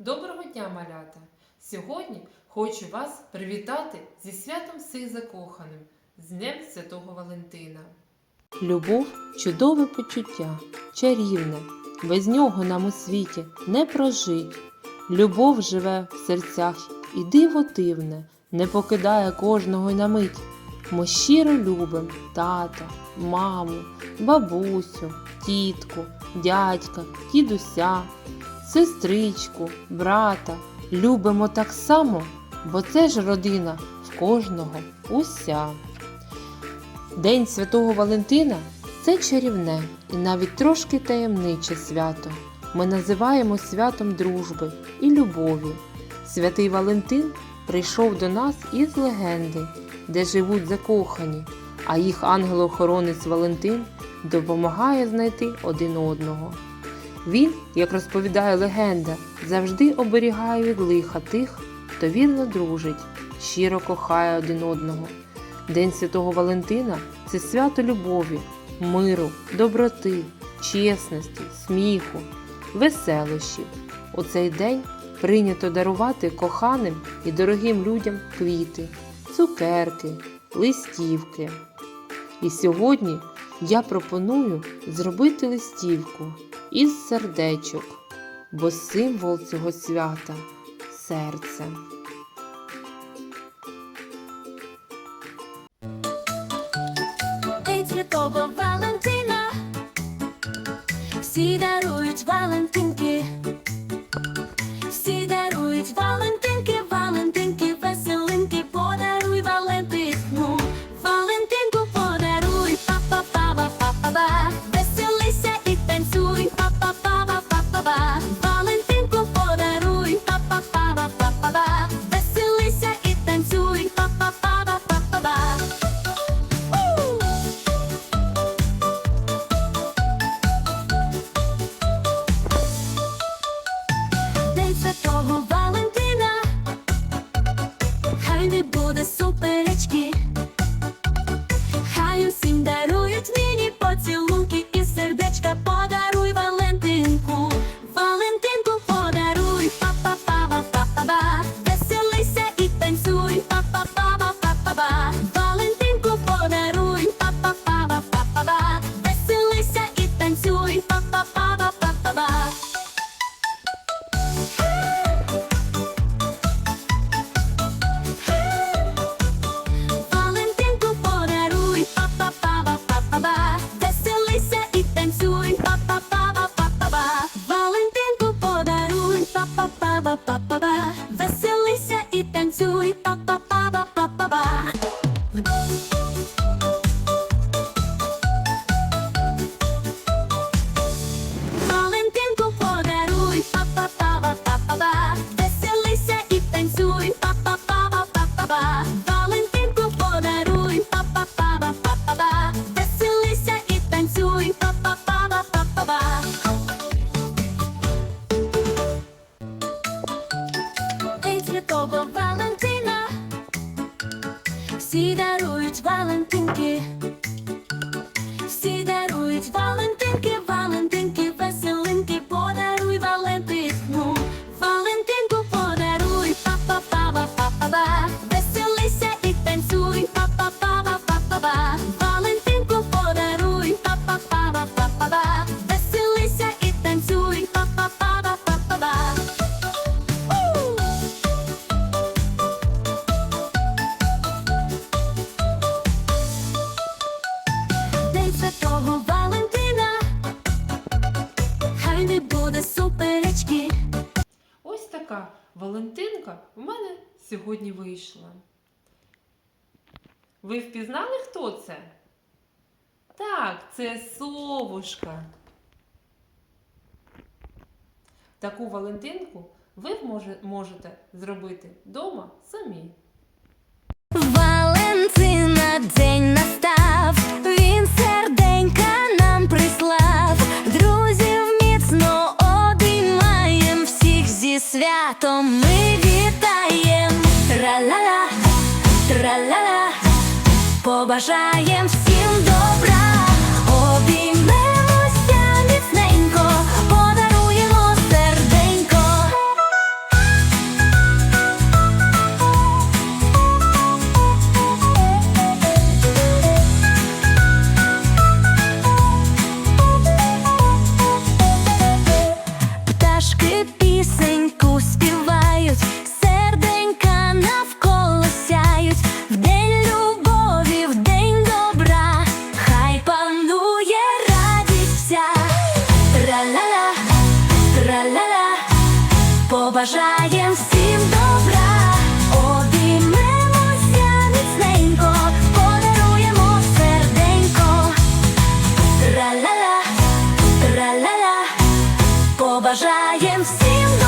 Доброго дня, малята! Сьогодні хочу вас привітати зі святом всіх закоханим, з Днем Святого Валентина. Любов чудове почуття, чарівне, без нього нам у світі не прожить. Любов живе в серцях і диво дивне, не покидає кожного й на мить. Ми щиро любим тата, маму, бабусю, тітку, дядька, дідуся, сестричку, брата. Любимо так само, бо це ж родина в кожного уся. День Святого Валентина це чарівне і навіть трошки таємниче свято. Ми називаємо святом дружби і любові. Святий Валентин прийшов до нас із легенди, де живуть закохані, а їх ангел-охоронець Валентин допомагає знайти один одного. Він, як розповідає легенда, завжди оберігає від лиха тих, хто вірно дружить, щиро кохає один одного. День Святого Валентина це свято любові, миру, доброти, чесності, сміху, веселощів. У цей день прийнято дарувати коханим і дорогим людям квіти, цукерки, листівки. І сьогодні я пропоную зробити листівку із сердечок, бо символ цього свята серце. Валентина. Всі дарують Валентинки. Lollipop, pop. Хай не буде суперечки. Ось така Валентинка в мене сьогодні вийшла. Ви впізнали, хто це? Так, це совушка. Таку Валентинку ви можете зробити вдома самі. Святом ми вітаєм. Тра-ла-ла, тра-ла-ла, побажаєм See you.